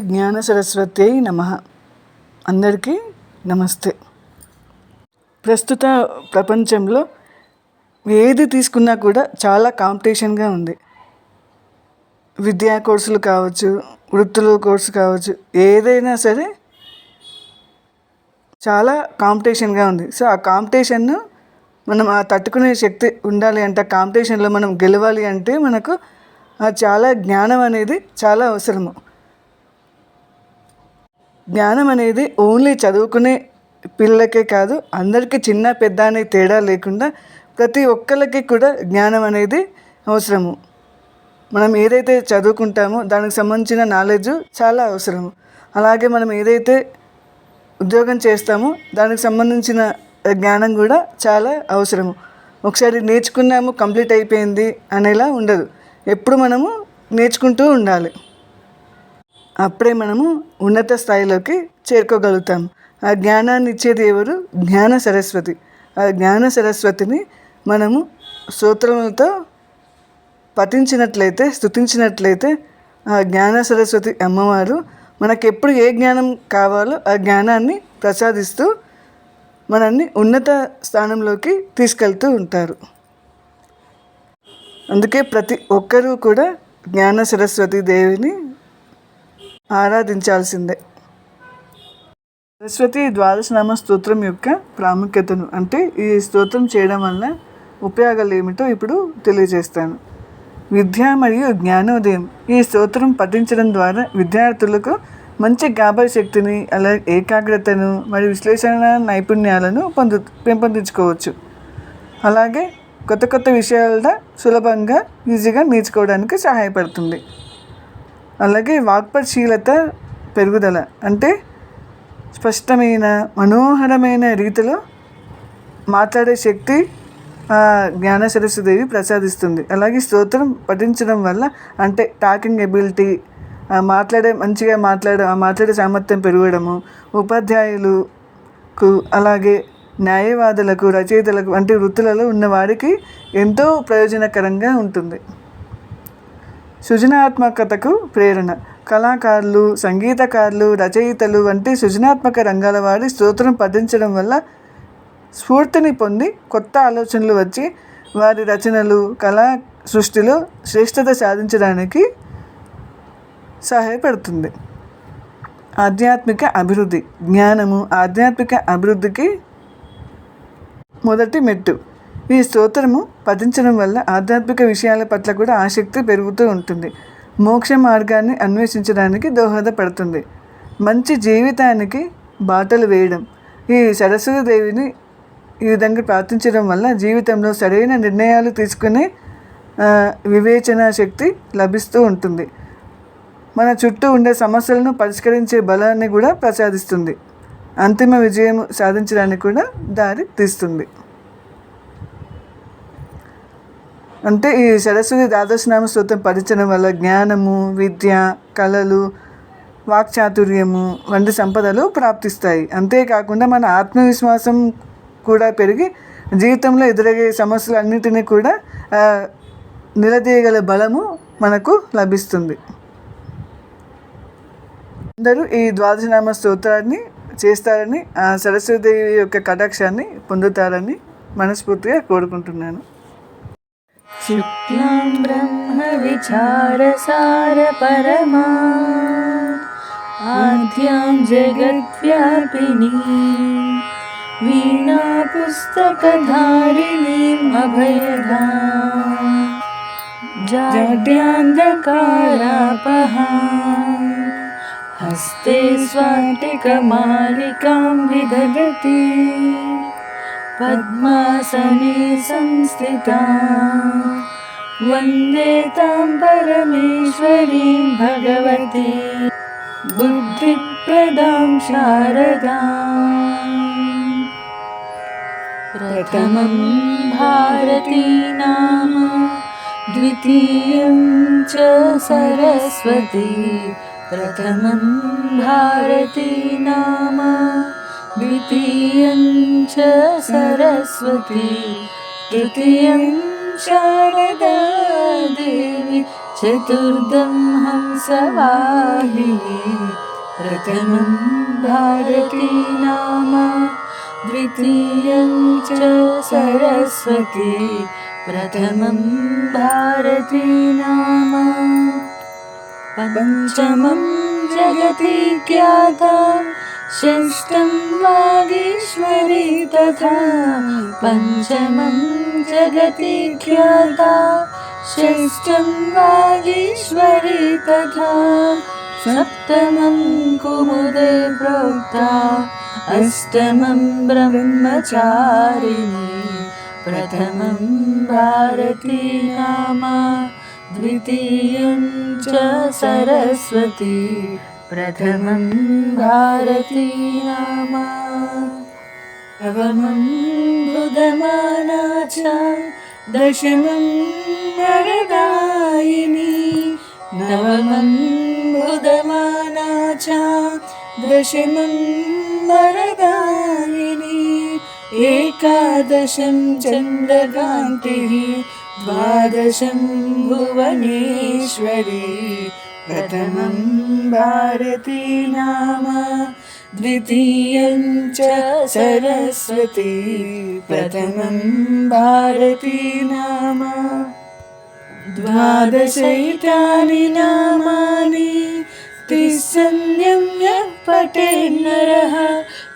జ్ఞాన సరస్వతి నమ. అందరికీ నమస్తే. ప్రస్తుత ప్రపంచంలో ఏది తీసుకున్నా కూడా చాలా కాంపిటీషన్గా ఉంది. విద్యా కోర్సులు కావచ్చు వృత్తులు కోర్సు కావచ్చు ఏదైనా సరే చాలా కాంపిటీషన్గా ఉంది. సో ఆ కాంపిటీషన్ను మనం ఆ తట్టుకునే శక్తి ఉండాలి అంటే ఆ కాంపిటీషన్లో మనం గెలవాలి అంటే మనకు చాలా జ్ఞానం అనేది చాలా అవసరము. జ్ఞానం అనేది ఓన్లీ చదువుకునే పిల్లలకే కాదు అందరికీ చిన్న పెద్ద అనే తేడా లేకుండా ప్రతి ఒక్కరికి కూడా జ్ఞానం అనేది అవసరము. మనం ఏదైతే చదువుకుంటామో దానికి సంబంధించిన నాలెడ్జ్ చాలా అవసరము. అలాగే మనం ఏదైతే ఉద్యోగం చేస్తామో దానికి సంబంధించిన జ్ఞానం కూడా చాలా అవసరము. ఒకసారి నేర్చుకున్నాము కంప్లీట్ అయిపోయింది అనేలా ఉండదు. ఎప్పుడు మనము నేర్చుకుంటూ ఉండాలి. అప్పుడే మనము ఉన్నత స్థాయిలోకి చేరుకోగలుగుతాం. ఆ జ్ఞానాన్ని ఇచ్చేది ఎవరు జ్ఞాన సరస్వతి. ఆ జ్ఞాన సరస్వతిని మనము స్తోత్రములతో పఠించినట్లయితే స్థుతించినట్లయితే ఆ జ్ఞాన సరస్వతి అమ్మవారు మనకు ఎప్పుడు ఏ జ్ఞానం కావాలో ఆ జ్ఞానాన్ని ప్రసాదిస్తూ మనల్ని ఉన్నత స్థానంలోకి తీసుకెళ్తూ ఉంటారు. అందుకే ప్రతి ఒక్కరూ కూడా జ్ఞాన సరస్వతి దేవిని ఆరాధించాల్సిందే. సరస్వతి ద్వాదశనామ స్తోత్రం యొక్క ప్రాముఖ్యతను అంటే ఈ స్తోత్రం చేయడం వల్ల ఉపయోగాలు ఏమిటో ఇప్పుడు తెలియజేస్తాను. విద్య మరియు జ్ఞానోదయం. ఈ స్తోత్రం పఠించడం ద్వారా విద్యార్థులకు మంచి జ్ఞాపక శక్తిని అలా ఏకాగ్రతను మరియు విశ్లేషణ నైపుణ్యాలను పొందు పెంపొందించుకోవచ్చు. అలాగే కొత్త కొత్త విషయాల సులభంగా ఈజీగా నేర్చుకోవడానికి సహాయపడుతుంది. అలాగే వాక్పశీలత పెరుగుదల. అంటే స్పష్టమైన మనోహరమైన రీతిలో మాట్లాడే శక్తి జ్ఞాన సరస్వదేవి ప్రసాదిస్తుంది. అలాగే స్తోత్రం పఠించడం వల్ల అంటే టాకింగ్ ఎబిలిటీ మాట్లాడే మంచిగా మాట్లాడే మాట్లాడే సామర్థ్యం పెరగడము ఉపాధ్యాయులకు అలాగే న్యాయవాదులకు రచయితలకు వంటి వృత్తులలో ఉన్నవాడికి ఎంతో ప్రయోజనకరంగా ఉంటుంది. సృజనాత్మకతకు ప్రేరణ. కళాకారులు సంగీతకారులు రచయితలు వంటి సృజనాత్మక రంగాల వారి స్తోత్రం పఠించడం వల్ల స్ఫూర్తిని పొంది కొత్త ఆలోచనలు వచ్చి వారి రచనలు కళా సృష్టిలో శ్రేష్టత సాధించడానికి సహాయపడుతుంది. ఆధ్యాత్మిక అభివృద్ధి. జ్ఞానము ఆధ్యాత్మిక అభివృద్ధికి మొదటి మెట్టు. ఈ స్తోత్రము పఠించడం వల్ల ఆధ్యాత్మిక విషయాల పట్ల కూడా ఆసక్తి పెరుగుతూ ఉంటుంది. మోక్ష మార్గాన్ని అన్వేషించడానికి దోహదపడుతుంది. మంచి జీవితానికి బాటలు వేయడం. ఈ సరస్వతి దేవిని ఈ విధంగా ప్రార్థించడం వల్ల జీవితంలో సరైన నిర్ణయాలు తీసుకునే వివేచన శక్తి లభిస్తూ ఉంటుంది. మన చుట్టూ ఉండే సమస్యలను పరిష్కరించే బలాన్ని కూడా ప్రసాదిస్తుంది. అంతిమ విజయం సాధించడానికి కూడా దారి తీస్తుంది. అంటే ఈ సరస్వతి ద్వాదశనామ స్తోత్రం పరిచయం వల్ల జ్ఞానము విద్య కళలు వాక్చాతుర్యము వంటి సంపదలు ప్రాప్తిస్తాయి. అంతేకాకుండా మన ఆత్మవిశ్వాసం కూడా పెరిగి జీవితంలో ఎదురయ్యే సమస్యలన్నిటినీ కూడా నిలదీయగల బలము మనకు లభిస్తుంది. అందరూ ఈ ద్వాదశనామ స్తోత్రాన్ని చేస్తారని సరస్వతి యొక్క కటాక్షాన్ని పొందుతారని మనస్ఫూర్తిగా కోరుకుంటున్నాను. शुक्लां ब्रह्मविचारसारपरमा। आद्यां जगद्व्यापिनी। अभयधा जाड्यान्धकारापहा। हस्ते स्वाटिकमालिकां विदधति पद्मासने संस्थिता। वन्दे तां परमेश्वरीं भगवती। बुद्धिप्रदां शारदा। प्रथमं भारती नाम द्वितीयं च सरस्वती। प्रथमं भारती नाम द्वितीयं च सरस्वती तृतीयं शारदा देवी चतुर्थं हंसवाहिनी प्रथमं भारती नाम द्वितीयं च सरस्वती प्रथमं भारती नाम। पञ्चमं जगति ख्याता षष्ठं वागीश्वरी तथा पञ्चमं जगति ख्याता षष्ठं वागीश्वरी तथा सप्तमं कुमुदे प्रोक्ता। अष्टमं ब्रह्मचारिणी प्रथमं भारती नाम द्वितीयं च सरस्वती प्रथमं भारती नाम नवमं बुधमाना च दशमं वरदायिनी नवमं बुधमाना च दशमं वरदायिनी एकादशं चन्द्रकान्तिः द्वादशं भुवनेश्वरी प्रथमं भारती नाम द्वितीयं च सरस्वती प्रथमं भारती नाम द्वादशैतानि नामानि त्रिसन्ध्यं यः पठेन्नरः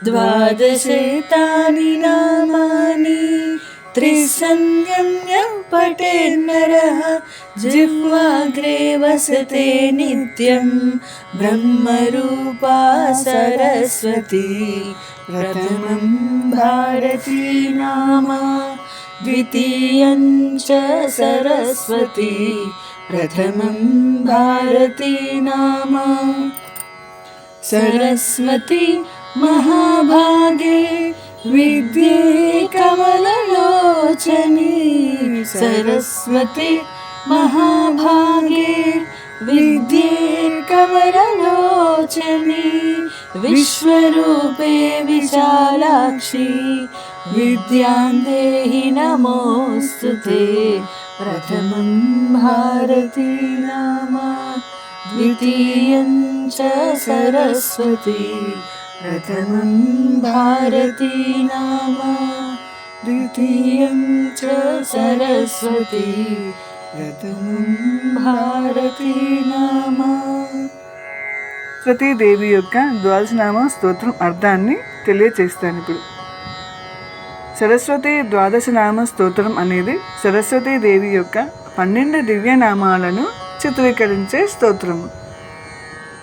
द्वादशैतानि नामानि त्रिसन्ध्यं यः पठेन्नरः जिह्वाग्रे वसते नित्यं ब्रह्मरूपा सरस्वती। प्रथमं भारती नाम द्वितीयं च सरस्वती। प्रथमं भारती नाम। सरस्वती महाभागे विद्ये कमललोचनी सरस्वती महाभागे विद्ये कमललोचनी विश्वरूपे विशालाक्षी विद्यां देहि नमोऽस्तु ते प्रथमं भारती नाम द्वितीयं च सरस्वती प्रथमं भारती नाम द्वितीयं च सरस्वती प्रथमं भारती नाम సతీదేవి యొక్క ద్వాదశనామ స్తోత్రం అర్థాన్ని తెలియచేస్తాను ఇప్పుడు సరస్వతి ద్వాదశనామ స్తోత్రం అనేది సరస్వతీ దేవి యొక్క పన్నెండు దివ్యనామాలను చిత్రీకరించే స్తోత్రము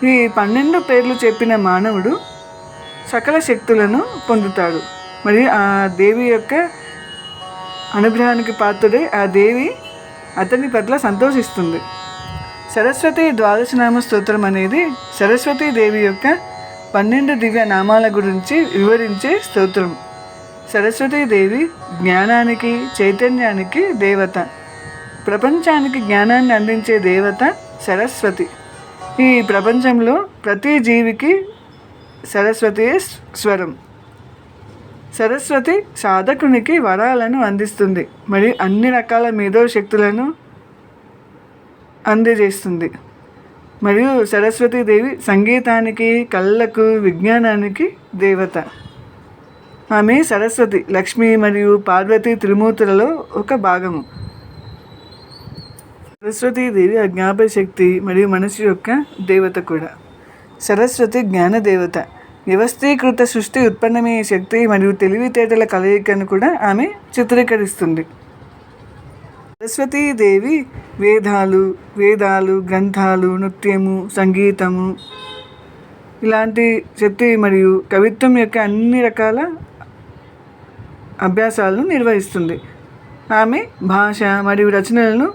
ఈ పన్నెండు పేర్లు చెప్పిన మానవుడు సకల శక్తులను పొందుతాడు. మరియు ఆ దేవి యొక్క అనుగ్రహానికి పాత్రుడై ఆ దేవి అతని పట్ల సంతోషిస్తుంది. సరస్వతి ద్వాదశనామ స్తోత్రం అనేది సరస్వతీ దేవి యొక్క పన్నెండు దివ్య నామాల గురించి వివరించే స్తోత్రం. సరస్వతి దేవి జ్ఞానానికి చైతన్యానికి దేవత. ప్రపంచానికి జ్ఞానాన్ని అందించే దేవత సరస్వతి. ఈ ప్రపంచంలో ప్రతి జీవికి సరస్వతి స్వరం. సరస్వతి సాధకునికి వరాలను అందిస్తుంది మరియు అన్ని రకాల మేధో శక్తులను అందజేస్తుంది. మరియు సరస్వతీదేవి సంగీతానికి కళ్ళకు విజ్ఞానానికి దేవత. ఆమె సరస్వతి లక్ష్మి మరియు పార్వతి త్రిమూర్తులలో ఒక భాగము. సరస్వతీదేవి అజ్ఞాపక శక్తి మరియు మనసు యొక్క దేవత కూడా. సరస్వతి జ్ఞాన దేవత. వ్యవస్థీకృత సృష్టి ఉత్పన్నమయ్యే శక్తి మరియు తెలివితేటల కలయికను కూడా ఆమె చిత్రీకరిస్తుంది. సరస్వతీదేవి వేదాలు వేదాలు గ్రంథాలు నృత్యము సంగీతము ఇలాంటి శక్తి మరియు కవిత్వం యొక్క అన్ని రకాల అభ్యాసాలను నిర్వహిస్తుంది. ఆమె భాష మరియు రచనలను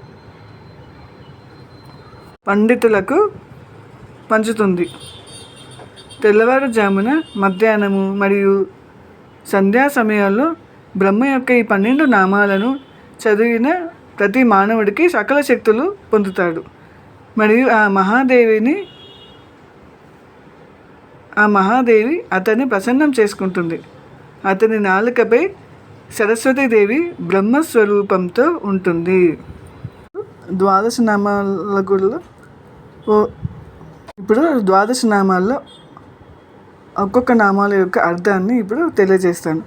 పండితులకు పంచుతుంది. తెల్లవారుజామున మధ్యాహ్నము మరియు సంధ్యా సమయాల్లో బ్రహ్మ యొక్క ఈ పన్నెండు నామాలను చదివిన ప్రతి మానవుడికి సకల శక్తులు పొందుతాడు. మరియు ఆ మహాదేవిని ఆ మహాదేవి అతన్ని ప్రసన్నం చేసుకుంటుంది. అతని నాలుకపై సరస్వతీదేవి బ్రహ్మస్వరూపంతో ఉంటుంది. ద్వాదశ నామాల గుడిలో ఓ ఇప్పుడు ద్వాదశ నామాల్లో ఒక్కొక్క నామాల యొక్క అర్థాన్ని ఇప్పుడు తెలియజేస్తాను.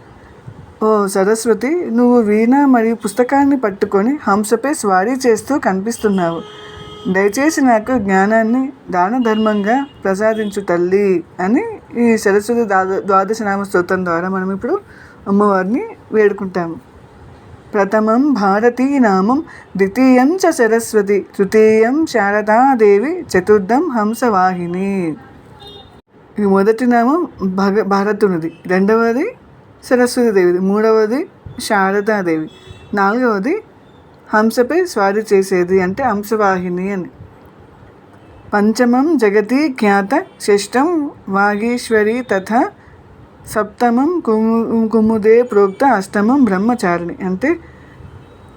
ఓ సరస్వతి నువ్వు వీణ మరియు పుస్తకాన్ని పట్టుకొని హంసపై స్వారీ చేస్తూ కనిపిస్తున్నావు. దయచేసి నాకు జ్ఞానాన్ని దాన ధర్మంగా ప్రసాదించు తల్లి అని ఈ సరస్వతి ద్వాద ద్వాదశ నామ స్తోత్రం ద్వారా మనం ఇప్పుడు అమ్మవారిని వేడుకుంటాము ప్రథమం భారతీ నామం ద్వితీయం చ సరస్వతి తృతీయం శారదాదేవి చతుర్థం హంసవాహిని. ఈ మొదటి నామం భగ భారతునిది. రెండవది సరస్వతి దేవిది మూడవది శారదాదేవి. నాలుగవది హంసపై స్వారీ చేసేది అంటే హంసవాహిని అని. పంచమం జగతి ఖ్యాత షష్టం వాగీశ్వరి తథ సప్తమం కుము కుముదే ప్రోక్త అష్టమం బ్రహ్మచారిణి అంటే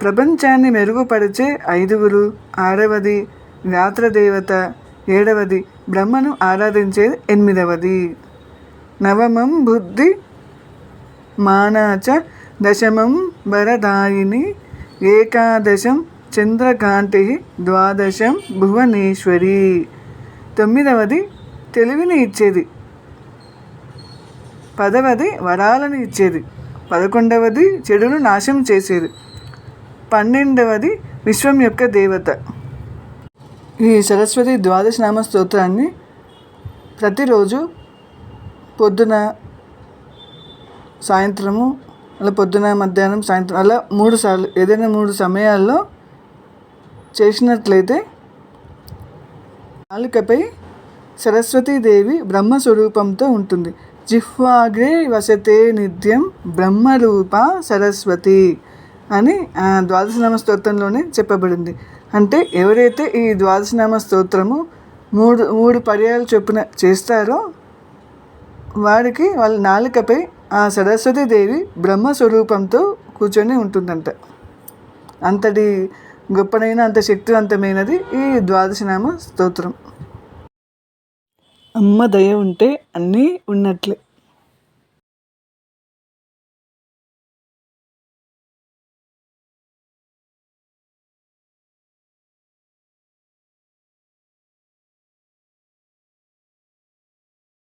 ప్రపంచాన్ని మెరుగుపరిచే ఐదుగురు. ఆరవది గాత్రదేవత ఏడవది బ్రహ్మను ఆరాధించేది ఎనిమిదవది. నవమం బుద్ధి మానాచ దశమం వరదాయిని ఏకాదశం చంద్రకాంతి ద్వాదశం భువనేశ్వరి. తొమ్మిదవది తెలివిని ఇచ్చేది. పదవది వరాలను ఇచ్చేది. పదకొండవది చెడును నాశనం చేసేది. పన్నెండవది విశ్వం యొక్క దేవత. ఈ సరస్వతి ద్వాదశ నామ స్తోత్రాన్ని ప్రతిరోజు పొద్దున సాయంత్రము అలా పొద్దున మధ్యాహ్నం సాయంత్రం అలా మూడు సార్లు ఏదైనా మూడు సమయాల్లో చేసినట్లయితే నాలుకపై సరస్వతీదేవి బ్రహ్మస్వరూపంతో ఉంటుంది. జిహ్వాగ్రే వసతే నిత్యం బ్రహ్మరూప సరస్వతి అని ఆ ద్వాదశనామ స్తోత్రంలోనే చెప్పబడింది. అంటే ఎవరైతే ఈ ద్వాదశనామ స్తోత్రము మూడు మూడు పర్యాలు చొప్పున చేస్తారో వారికి వాళ్ళ నాలుకపై ఆ సరస్వతీదేవి బ్రహ్మస్వరూపంతో కూర్చొని ఉంటుందంట. అంతటి గొప్పనైన అంత శక్తివంతమైనది ఈ ద్వాదశనామ స్తోత్రం. అమ్మ దయ ఉంటే అన్నీ ఉన్నట్లే.